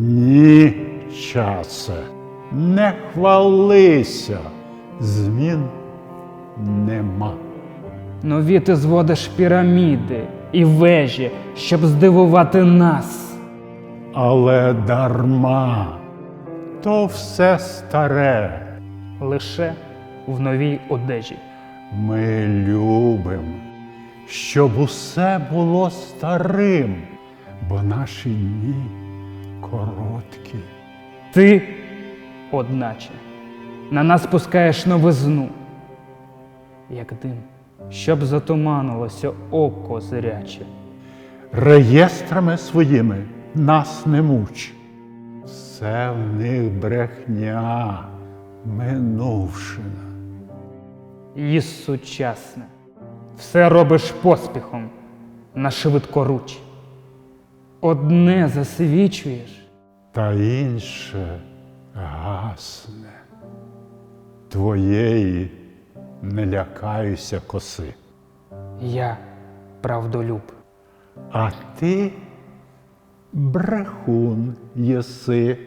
Ні, часе, не хвалися, змін нема. Нові ти зводиш піраміди і вежі, щоб здивувати нас. Але дарма, то все старе. Лише в новій одежі. Ми любимо, щоб усе було старим, бо наші дні короткі. Ти, одначе, на нас пускаєш новизну, як дим, щоб затуманилося око зряче. Реєстрами своїми нас не муч. Все в них брехня, минувшина. І сучасне. Все робиш поспіхом на швидкоруч. Одне засвічуєш, та інше гасне. Твоєї не лякаюся коси. я правдолюб. А ти брехун єси.